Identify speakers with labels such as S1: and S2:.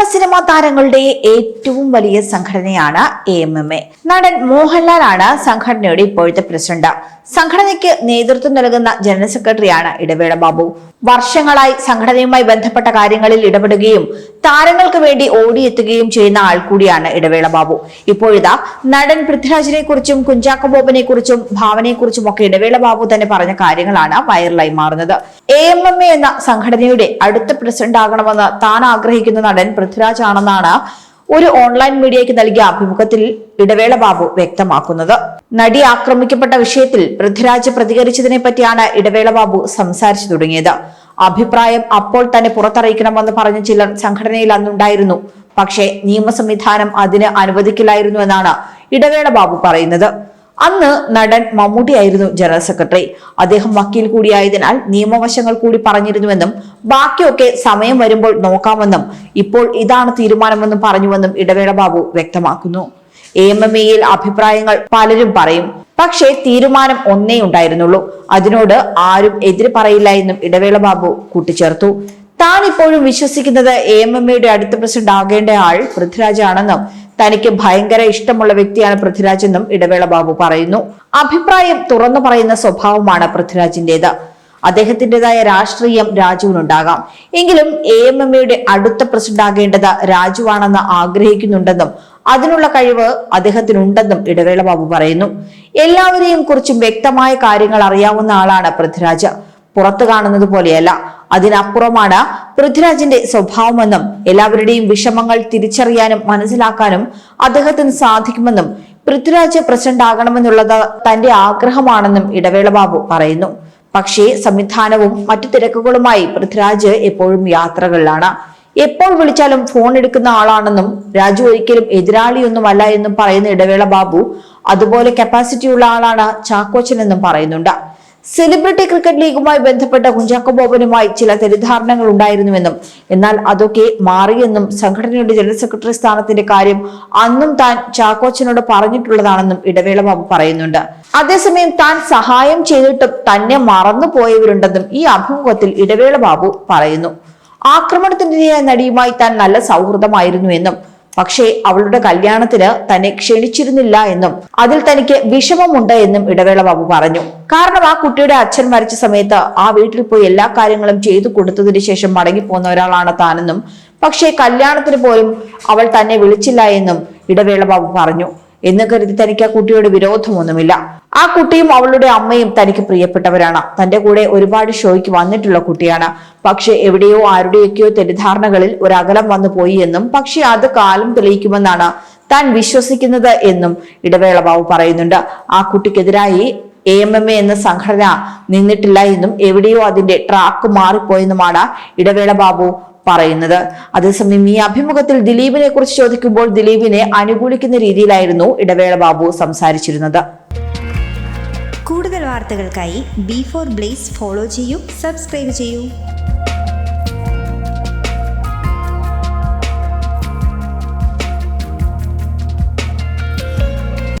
S1: മലയാള cinema താരങ്ങളുടെ ഏറ്റവും വലിയ സംഘടനയാണ് എ എം എം എ നടൻ മോഹൻലാലാണ് സംഘടനയുടെ ഇപ്പോഴത്തെ പ്രസിഡന്റ്. സംഘടനയ്ക്ക് നേതൃത്വം നൽകുന്ന ജനറൽ സെക്രട്ടറിയാണ് ഇടവേള ബാബു. വർഷങ്ങളായി സംഘടനയുമായി ബന്ധപ്പെട്ട കാര്യങ്ങളിൽ ഇടപെടുകയും താരങ്ങൾക്ക് വേണ്ടി ഓടിയെത്തുകയും ചെയ്യുന്ന ആൾ കൂടിയാണ് ഇടവേള ബാബു. ഇപ്പോഴിതാ നടൻ പൃഥ്വിരാജിനെ കുറിച്ചും കുഞ്ചാക്കോ ബോബനെ കുറിച്ചും ഭാവനയെ കുറിച്ചും ഒക്കെ ഇടവേള ബാബു തന്നെ പറഞ്ഞ കാര്യങ്ങളാണ് വൈറലായി മാറുന്നത്. എ എം എം എ എന്ന സംഘടനയുടെ അടുത്ത പ്രസിഡന്റ് ആകണമെന്ന് താൻ ആഗ്രഹിക്കുന്ന നടൻ പൃഥ്വിരാജ് ആണെന്നാണ് ഒരു ഓൺലൈൻ മീഡിയയ്ക്ക് നൽകിയ അഭിമുഖത്തിൽ ഇടവേള ബാബു വ്യക്തമാക്കുന്നത്. നടി ആക്രമിക്കപ്പെട്ട വിഷയത്തിൽ പൃഥ്വിരാജ് പ്രതികരിച്ചതിനെ പറ്റിയാണ് ഇടവേള ബാബു സംസാരിച്ചു തുടങ്ങിയത്. അഭിപ്രായം അപ്പോൾ തന്നെ പുറത്തറിയിക്കണമെന്ന് പറഞ്ഞ ചിലർ സംഘടനയിൽ അന്നുണ്ടായിരുന്നു. പക്ഷേ നിയമ സംവിധാനം അതിന് അനുവദിക്കില്ലായിരുന്നു എന്നാണ് ഇടവേള ബാബു പറയുന്നത്. അന്ന് നടൻ മമ്മൂട്ടിയായിരുന്നു ജനറൽ സെക്രട്ടറി. അദ്ദേഹം വക്കീൽ കൂടിയായതിനാൽ നിയമവശങ്ങൾ കൂടി പറഞ്ഞിരുന്നുവെന്നും ബാക്കിയൊക്കെ സമയം വരുമ്പോൾ നോക്കാമെന്നും ഇപ്പോൾ ഇതാണ് തീരുമാനമെന്നും പറഞ്ഞുവെന്നും ഇടവേള ബാബു വ്യക്തമാക്കുന്നു. എ എം എം എയിൽ അഭിപ്രായങ്ങൾ പലരും പറയും. പക്ഷേ തീരുമാനം ഒന്നേ ഉണ്ടായിരുന്നുള്ളൂ. അതിനോട് ആരും എതിര് പറയില്ല എന്നും ഇടവേള ബാബു കൂട്ടിച്ചേർത്തു. താൻ ഇപ്പോഴും വിശ്വസിക്കുന്നത് എ എം എം എയുടെ അടുത്ത പ്രസിഡന്റ് ആകേണ്ട ആൾ പൃഥ്വിരാജ് ആണെന്നും തനിക്ക് ഭയങ്കര ഇഷ്ടമുള്ള വ്യക്തിയാണ് പൃഥ്വിരാജ് എന്നും ഇടവേള ബാബു പറയുന്നു. അഭിപ്രായം തുറന്നു പറയുന്ന സ്വഭാവമാണ് പൃഥ്വിരാജിന്റേത്. അദ്ദേഹത്തിന്റെതായ രാഷ്ട്രീയം രാജുവിനുണ്ടാകാം. എങ്കിലും എ എം എം എയുടെ അടുത്ത പ്രസിഡന്റ് ആകേണ്ടത് രാജുവാണെന്ന് ആഗ്രഹിക്കുന്നുണ്ടെന്നും അതിനുള്ള കഴിവ് അദ്ദേഹത്തിനുണ്ടെന്നും ഇടവേള ബാബു പറയുന്നു. എല്ലാവരെയും കുറിച്ചും വ്യക്തമായ കാര്യങ്ങൾ അറിയാവുന്ന ആളാണ് പൃഥ്വിരാജ്. പുറത്തു കാണുന്നത് പോലെയല്ല. അതിനപ്പുറമാണ് പൃഥ്വിരാജിന്റെ സ്വഭാവമെന്നും എല്ലാവരുടെയും വിഷമങ്ങൾ തിരിച്ചറിയാനും മനസ്സിലാക്കാനും അദ്ദേഹത്തിന് സാധിക്കുമെന്നും പൃഥ്വിരാജ് പ്രസിഡന്റ് ആകണമെന്നുള്ളത് തന്റെ ആഗ്രഹമാണെന്നും ഇടവേള ബാബു പറയുന്നു. പക്ഷേ സംവിധാനവും മറ്റു തിരക്കുകളുമായി പൃഥ്വിരാജ് എപ്പോഴും യാത്രകളിലാണ്. എപ്പോൾ വിളിച്ചാലും ഫോൺ എടുക്കുന്ന ആളാണെന്നും രാജു ഒരിക്കലും എതിരാളിയൊന്നുമല്ല എന്നും പറയുന്ന ഇടവേള ബാബു അതുപോലെ കപ്പാസിറ്റിയുള്ള ആളാണ് ചാക്കോച്ചൻ എന്നും പറയുന്നുണ്ട്. സെലിബ്രിറ്റി ക്രിക്കറ്റ് ലീഗുമായി ബന്ധപ്പെട്ട കുഞ്ചാക്കോ ബോബനുമായി ചില തെറ്റിദ്ധാരണകൾ ഉണ്ടായിരുന്നുവെന്നും എന്നാൽ അതൊക്കെ മാറിയെന്നും സംഘടനയുടെ ജനറൽ സെക്രട്ടറി സ്ഥാനത്തിന്റെ കാര്യം അന്നും താൻ ചാക്കോച്ചനോട് പറഞ്ഞിട്ടുള്ളതാണെന്നും ഇടവേള ബാബു പറയുന്നുണ്ട്. അതേസമയം താൻ സഹായം ചെയ്തിട്ടും തന്നെ മറന്നുപോയവരുണ്ടെന്നും ഈ അഭിമുഖത്തിൽ ഇടവേള ബാബു പറയുന്നു. ആക്രമണത്തിനിരയായ നടിയുമായി താൻ നല്ല സൗഹൃദമായിരുന്നു എന്നും പക്ഷേ അവളുടെ കല്യാണത്തിന് തന്നെ ക്ഷണിച്ചിരുന്നില്ല എന്നും അതിൽ തനിക്ക് വിഷമമുണ്ട് എന്നും ഇടവേള ബാബു പറഞ്ഞു. കാരണം ആ കുട്ടിയുടെ അച്ഛൻ മരിച്ച സമയത്ത് ആ വീട്ടിൽ പോയി എല്ലാ കാര്യങ്ങളും ചെയ്തു കൊടുത്തതിന് ശേഷം മടങ്ങിപ്പോന്ന ഒരാളാണ് താനെന്നും പക്ഷേ കല്യാണത്തിന് പോലും അവൾ തന്നെ വിളിച്ചില്ല എന്നും ഇടവേള ബാബു പറഞ്ഞു. എന്ന് കരുതി തനിക്ക് ആ കുട്ടിയോട് വിരോധമൊന്നുമില്ല. ആ കുട്ടിയും അവളുടെ അമ്മയും തനിക്ക് പ്രിയപ്പെട്ടവരാണ്. തന്റെ കൂടെ ഒരുപാട് ഷോയ്ക്ക് വന്നിട്ടുള്ള കുട്ടിയാണ്. പക്ഷെ എവിടെയോ ആരുടെയൊക്കെയോ തെറ്റിദ്ധാരണകളിൽ ഒരു അകലം വന്നു പോയി എന്നും പക്ഷെ അത് കാലം തെളിയിക്കുമെന്നാണ് താൻ വിശ്വസിക്കുന്നത് എന്നും ഇടവേള ബാബു പറയുന്നുണ്ട്. ആ കുട്ടിക്കെതിരായി എ എം എം എ എന്ന സംഘടന നിന്നിട്ടില്ല എന്നും എവിടെയോ അതിന്റെ ട്രാക്ക് മാറിപ്പോയെന്നുമാണ് ഇടവേള ബാബു പറയുന്നത്. അതേസമയം ഈ അഭിമുഖത്തിൽ ദിലീപിനെ കുറിച്ച് ചോദിക്കുമ്പോൾ ദിലീപിനെ അനുകൂലിക്കുന്ന രീതിയിലായിരുന്നു ഇടവേള ബാബു സംസാരിച്ചിരുന്നത്.
S2: കൂടുതൽ വാർത്തകൾക്കായി ബി ഫോർ ബ്ലേസ് ഫോളോ ചെയ്യൂ സബ്സ്ക്രൈബ് ചെയ്യൂ.